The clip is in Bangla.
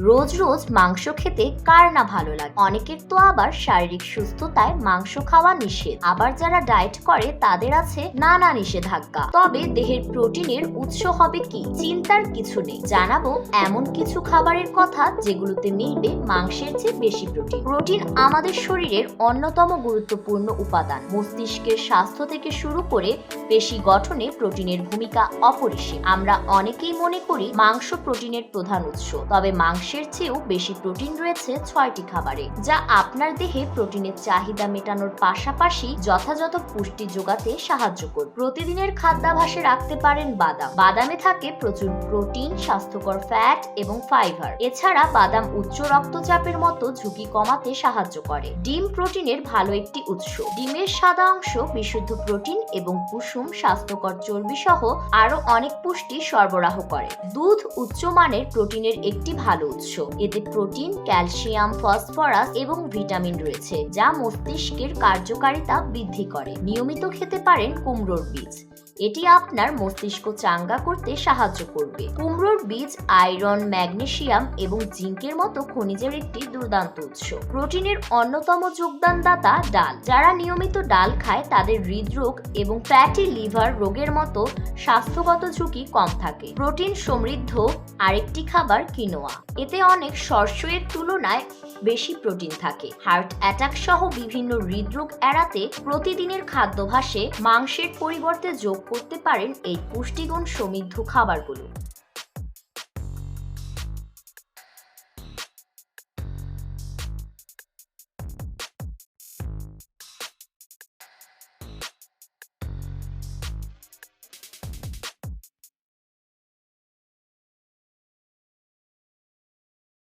রোজ রোজ মাংস খেতে কার না ভালো লাগে? অনেকের তো আবার শারীরিক সুস্থতায় মাংস খাওয়া নিষেধ। আবার যারা ডায়েট করে, তাদের আছে নানা নিষেধাজ্ঞা। তবে দেহের প্রোটিনের উৎস হবে কি? চিন্তার কিছু নেই। জানাব এমন কিছু খাবারের কথা যেগুলোতে মিলবে মাংসের চেয়ে বেশি প্রোটিন। প্রোটিন আমাদের শরীরের অন্যতম গুরুত্বপূর্ণ উপাদান। মস্তিষ্কের স্বাস্থ্য থেকে শুরু করে পেশি গঠনে প্রোটিনের ভূমিকা অপরিসীম। আমরা অনেকেই মনে করি মাংস প্রোটিনের প্রধান উৎস, তবে মাংসের চেয়েও বেশি প্রোটিন রয়েছে ছয়টি খাবারে, যা আপনার দেহে প্রোটিনের চাহিদা মেটানোর পাশাপাশি যথাযথ পুষ্টি যোগাতে সাহায্য করবে প্রতিদিনের খাদ্যাভাসে রাখতে পারেন বাদাম। বাদামে থাকে প্রচুর প্রোটিন, স্বাস্থ্যকর ফ্যাট এবং ফাইবার। এছাড়া বাদাম উচ্চ রক্তচাপের মতো ঝুঁকি কমাতে সাহায্য করে। ডিম প্রোটিনের ভালো একটি উৎস। ডিমের সাদা অংশ বিশুদ্ধ প্রোটিন এবং কুসুম স্বাস্থ্যকর চর্বি সহ আরও অনেক পুষ্টি সরবরাহ করে। দুধ উচ্চমানের প্রোটিনের একটি ভালো উৎস। এতে প্রোটিন, ক্যালসিয়াম, ফসফরাস এবং ভিটামিন রয়েছে, যা মস্তিষ্কের কার্যকারিতা বৃদ্ধি করে। নিয়মিত খেতে পারেন কুমড়োর বীজ। এটি আপনার মস্তিষ্ক চাঙ্গা করতে সাহায্য করবে। কুমড়োর বীজ, আয়রন ম্যাগনেশিয়াম এবং জিঙ্কের মতো খনিজের একটি দুর্দান্ত উৎস। প্রোটিনের অন্যতম যোগদানদাতা ডাল। যারা নিয়মিত ডাল খায়, তাদের হৃদরোগ এবং ফ্যাটি লিভার রোগের মতো স্বাস্থ্যগত ঝুঁকি কম থাকে। প্রোটিন সমৃদ্ধ আরেকটি খাবার, কিনোয়া। এতে অনেক শস্যের তুলনায় বেশি প্রোটিন থাকে। হার্ট অ্যাটাক সহ বিভিন্ন হৃদরোগ এড়াতে প্রতিদিনের খাদ্যাভাসে মাংসের পরিবর্তে যোগ করতে পারেন এই পুষ্টিগুণ সমৃদ্ধ খাবারগুলো।